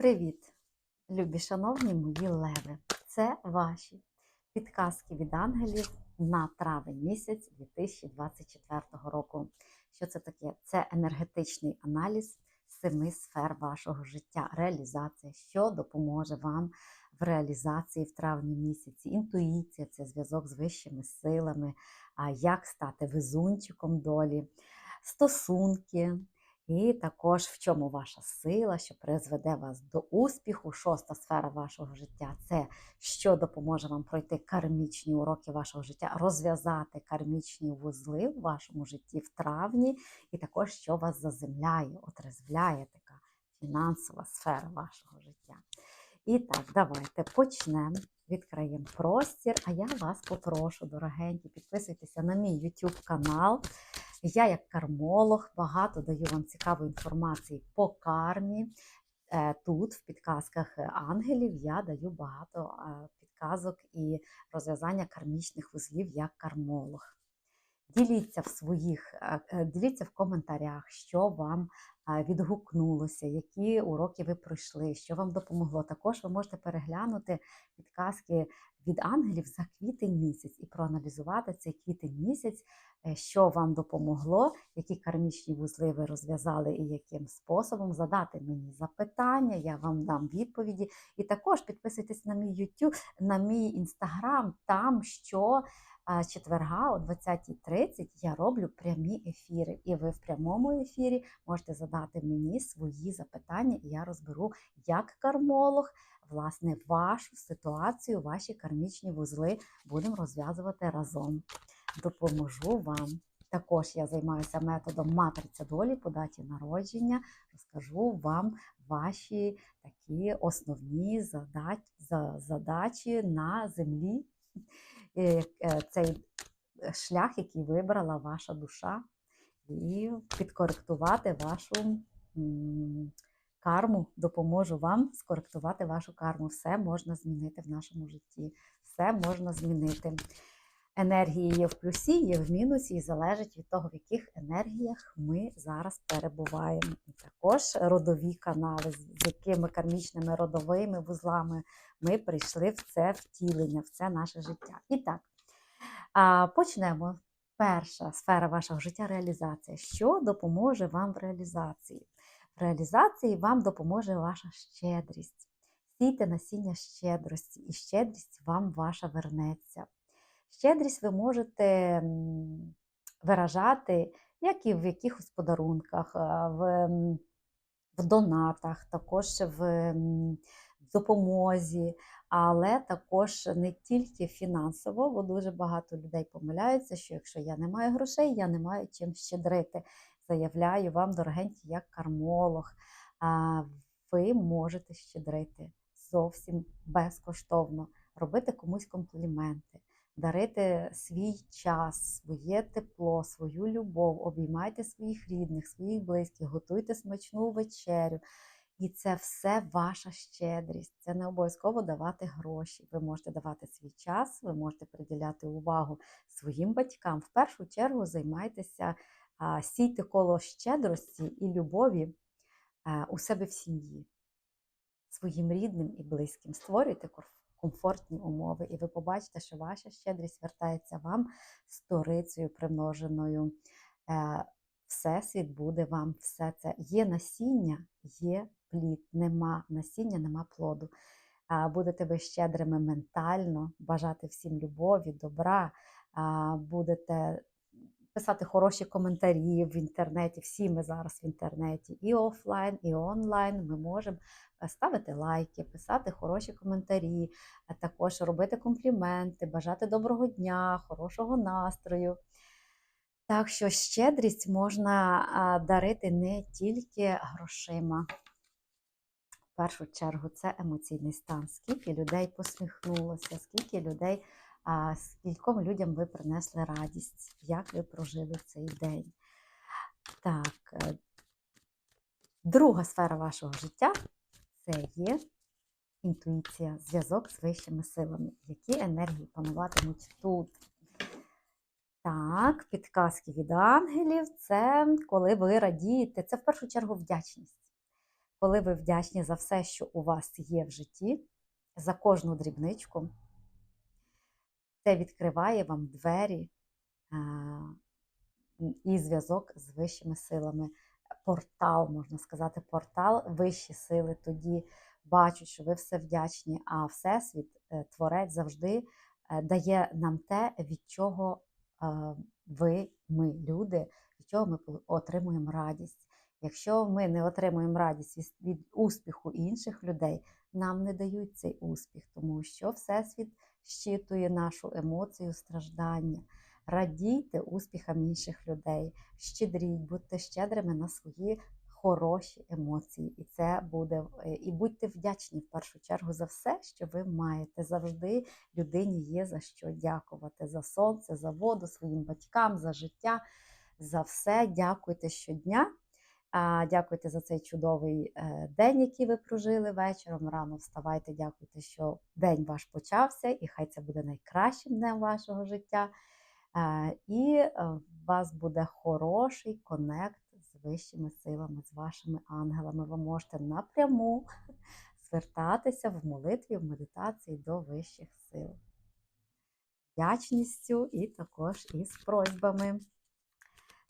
Привіт, любі шановні мої леви! Це ваші підказки від ангелів на травень місяць 2024 року. Що це таке? Це енергетичний аналіз семи сфер вашого життя, реалізація, що допоможе вам в реалізації в травні місяці. Інтуїція це зв'язок з вищими силами, як стати везунчиком долі, стосунки. І також в чому ваша сила, що призведе вас до успіху. Шоста сфера вашого життя це що допоможе вам пройти кармічні уроки вашого життя, розв'язати кармічні вузли в вашому житті в травні, і також що вас заземляє, отрезвляє така фінансова сфера вашого життя. І так, давайте почнемо. Відкриємо простір. А я вас попрошу, дорогенькі, підписуйтеся на мій YouTube канал. Я, як кармолог, багато даю вам цікавої інформації по кармі. Е, Тут, в підказках ангелів, я даю багато е, підказок і розв'язання кармічних вузлів як кармолог. Діліться в своїх, е, діліться в коментарях, що вам відгукнулося, які уроки ви пройшли, що вам допомогло. Також ви можете переглянути підказки від ангелів за квітень місяць і проаналізувати цей квітень місяць, е, що вам допомогло, які кармічні вузли ви розв'язали і яким способом задати мені запитання, я вам дам відповіді. І також підписуйтесь на мій YouTube, на мій інстаграм, там що. А четверга о 20.30 я роблю прямі ефіри, і ви в прямому ефірі можете задати мені свої запитання, і я розберу як кармолог, власне, вашу ситуацію, ваші кармічні вузли будемо розв'язувати разом. Допоможу вам. Також я займаюся методом матриця долі по даті народження. Розкажу вам ваші такі основні задачі на землі цей шлях, який вибрала ваша душа, і підкоректувати вашу карму, допоможу вам скоректувати вашу карму. Все можна змінити в нашому житті, все можна змінити. Енергії є в плюсі, є в мінусі, і залежить від того, в яких енергіях ми зараз перебуваємо. І також родові канали, з якими кармічними родовими вузлами ми прийшли в це втілення, в це наше життя. І так, почнемо. Перша сфера вашого життя реалізація. Що допоможе вам в реалізації? В реалізації вам допоможе ваша щедрість. Сійте насіння щедрості, і щедрість вам ваша вернеться. Щедрість ви можете виражати, як і в якихось подарунках, в в донатах, також в допомозі, але також не тільки фінансово, бо дуже багато людей помиляються, що якщо я не маю грошей, я не маю чим щедрити. Заявляю вам, дорогенькі, як кармолог, ви можете щедрити зовсім безкоштовно, робити комусь компліменти дарити свій час, своє тепло, свою любов, обіймайте своїх рідних, своїх близьких, готуйте смачну вечерю. І це все ваша щедрість. Це не обов'язково давати гроші. Ви можете давати свій час, ви можете приділяти увагу своїм батькам. В першу чергу займайтеся, сійте коло щедрості і любові у себе в сім'ї, своїм рідним і близьким. Створюйте комфортні умови, і ви побачите, що ваша щедрість вертається вам сторицею примноженою. Е, Всесвіт буде вам все це. Є насіння, є плід, нема насіння, нема плоду. Будете ви щедрими ментально, бажати всім любові, добра, будете писати хороші коментарі в інтернеті. Всі ми зараз в інтернеті, і офлайн, і онлайн. Ми можемо е, ставити лайки, писати хороші коментарі, а також робити компліменти, бажати доброго дня, хорошого настрою. Так що щедрість можна дарити не тільки грошима. В першу чергу це емоційний стан. Скільки людей посміхнулося, скільки людей скільком людям ви принесли радість, як ви прожили цей день. Так, е, друга сфера вашого життя це є інтуїція, зв'язок з вищими силами. Які енергії пануватимуть тут? Так, підказки від ангелів це коли ви радієте, це в першу чергу вдячність. коли ви вдячні за все, що у вас є в житті, за кожну дрібничку, це відкриває вам двері і зв'язок з вищими силами. Портал, можна сказати, портал, вищі сили тоді бачать, що ви все вдячні, а Всесвіт, е, Творець завжди е, дає нам те, від чого е, ви, ми, люди, від чого ми отримуємо радість. Якщо ми не отримуємо радість від успіху інших людей, нам не дають цей успіх, тому що Всесвіт щитує нашу емоцію страждання. Радійте успіхам інших людей, щедріть, будьте щедрими на свої хороші емоції. І це буде е, і будьте вдячні в першу чергу за все, що ви маєте. Завжди людині є за що дякувати за сонце, за воду, своїм батькам, за життя, за все. Дякуйте щодня. Дякуйте за цей чудовий е, день, який ви прожили вечором. Рано вставайте, дякуйте, що день ваш почався, і хай це буде найкращим днем вашого життя. Е, І е, у вас буде хороший конект з вищими силами, з вашими ангелами. Ви можете напряму звертатися в молитві, в медитації до вищих сил. Вдячністю і також із просьбами.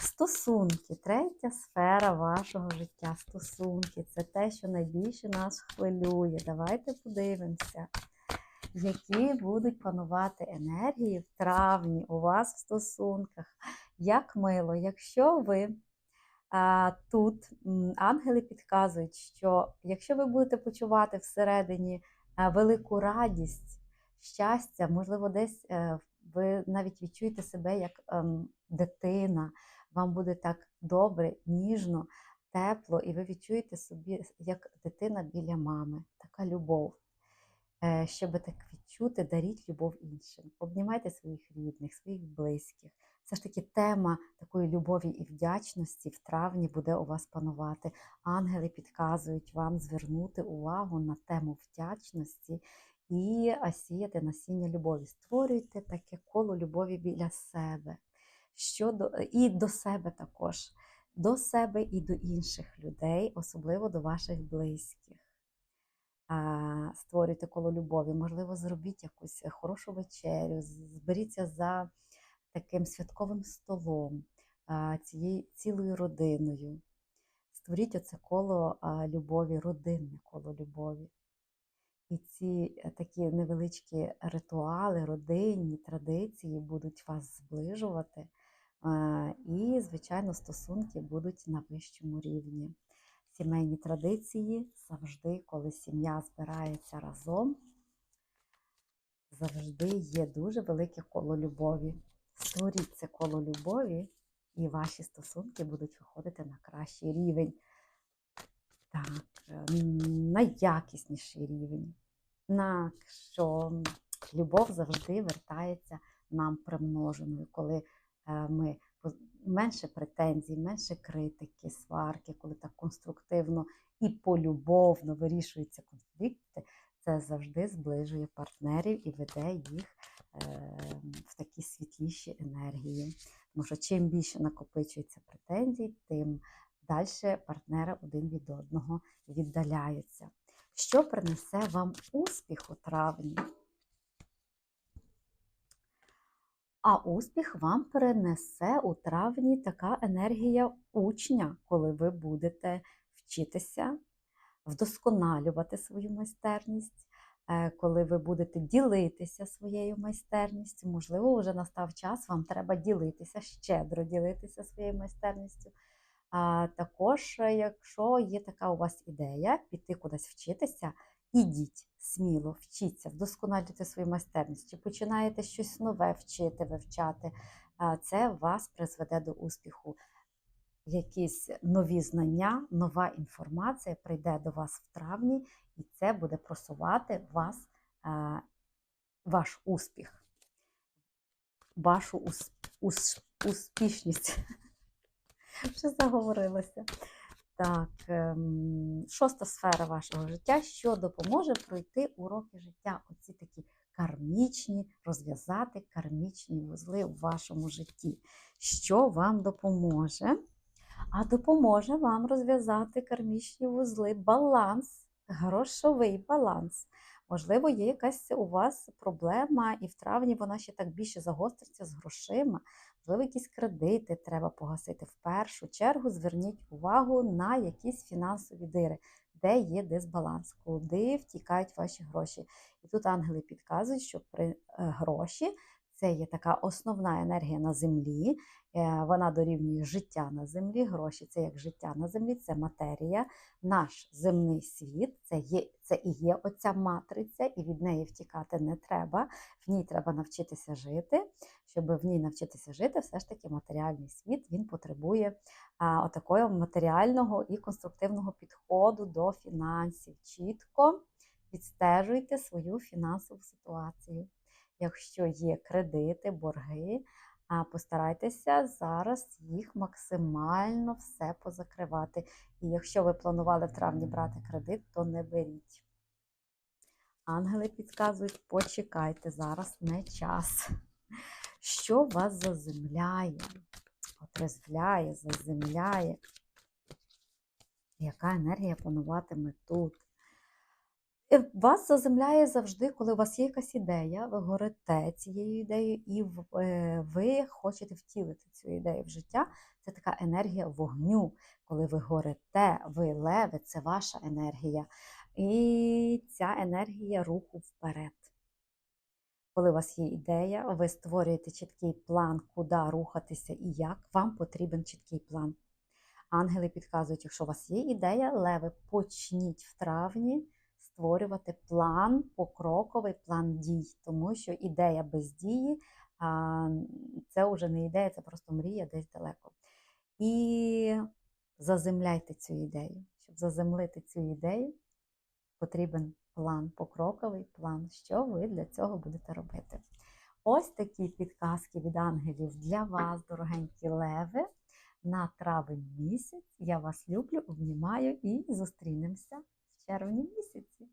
Стосунки, третя сфера вашого життя. Стосунки це те, що найбільше нас хвилює. Давайте подивимося, які будуть панувати енергії в травні у вас в стосунках. Як мило, якщо ви а, тут ангели підказують, що якщо ви будете почувати всередині велику радість, щастя, можливо, десь е, ви навіть відчуєте себе як ем, дитина вам буде так добре, ніжно, тепло, і ви відчуєте собі як дитина біля мами, така любов. Е, Щоб так відчути, даріть любов іншим. Обнімайте своїх рідних, своїх близьких. Все ж таки тема такої любові і вдячності в травні буде у вас панувати. Ангели підказують вам звернути увагу на тему вдячності і сіяти насіння любові. Створюйте таке коло любові біля себе щодо і до себе також, до себе і до інших людей, особливо до ваших близьких. Створюйте коло любові, можливо, зробіть якусь хорошу вечерю, зберіться за таким святковим столом, цією цілою родиною. Створіть оце коло любові, родинне коло любові. І ці е, такі невеличкі ритуали, родинні традиції будуть вас зближувати. Е, І, звичайно, стосунки будуть на вищому рівні. Сімейні традиції завжди, коли сім'я збирається разом, завжди є дуже велике коло любові. Створіть це коло любові, і ваші стосунки будуть виходити на кращий рівень. Так, е, на якісніший рівень. На що любов завжди вертається нам примноженою, коли ми поз- менше претензій, менше критики, сварки, коли так конструктивно і полюбовно вирішуються конфлікти, це завжди зближує партнерів і веде їх е, в такі світліші енергії. Тому що чим більше накопичується претензій, тим далі партнери один від одного віддаляються. Що принесе вам успіх у травні? А успіх вам принесе у травні така енергія учня, коли ви будете вчитися, вдосконалювати свою майстерність, е, коли ви будете ділитися своєю майстерністю. Можливо, вже настав час, вам треба ділитися, щедро ділитися своєю майстерністю. А також, якщо є така у вас ідея піти кудись вчитися, ідіть сміло, вчіться, вдосконалюйте свою майстерність. Чи починаєте щось нове вчити, вивчати, це вас призведе до успіху. Якісь нові знання, нова інформація прийде до вас в травні, і це буде просувати вас, ваш успіх, вашу ус, ус, успішність. Вже заговорилася. Так, ем, шоста сфера вашого життя, що допоможе пройти уроки життя. Оці такі кармічні, розв'язати кармічні вузли в вашому житті. Що вам допоможе? а допоможе вам розв'язати кармічні вузли, баланс, грошовий баланс. Можливо, є якась у вас проблема, і в травні вона ще так більше загостриться з грошима. Можливо, якісь кредити треба погасити. В першу чергу зверніть увагу на якісь фінансові дири, де є дисбаланс, куди втікають ваші гроші. І тут ангели підказують, що при е, гроші це є така основна енергія на землі, е, вона дорівнює життя на землі. Гроші це як життя на землі, це матерія, наш земний світ, це є це і є оця матриця, і від неї втікати не треба. В ній треба навчитися жити. Щоб в ній навчитися жити, все ж таки матеріальний світ він потребує а, отакого матеріального і конструктивного підходу до фінансів. Чітко відстежуйте свою фінансову ситуацію. Якщо є кредити, борги, постарайтеся зараз їх максимально все позакривати. І якщо ви планували в травні брати кредит, то не беріть. Ангели підказують, почекайте, зараз не час. Що вас заземляє, отрезвляє, заземляє? Яка енергія пануватиме тут? Е, Вас заземляє завжди, коли у вас є якась ідея, ви горите цією ідеєю, і е, ви хочете втілити цю ідею в життя. Це така енергія вогню. Коли ви горите, ви леви, це ваша енергія. І ця енергія руху вперед. Коли у вас є ідея, ви створюєте чіткий план, куди рухатися і як, вам потрібен чіткий план. Ангели підказують, якщо у вас є ідея, леви, почніть в травні створювати план, покроковий план дій, тому що ідея без дії це вже не ідея, це просто мрія десь далеко. І заземляйте цю ідею. Щоб заземлити цю ідею, потрібен план, покроковий план, що ви для цього будете робити. Ось такі підказки від ангелів для вас, дорогенькі леви, на травень місяць. Я вас люблю, обнімаю і зустрінемося червні місяці.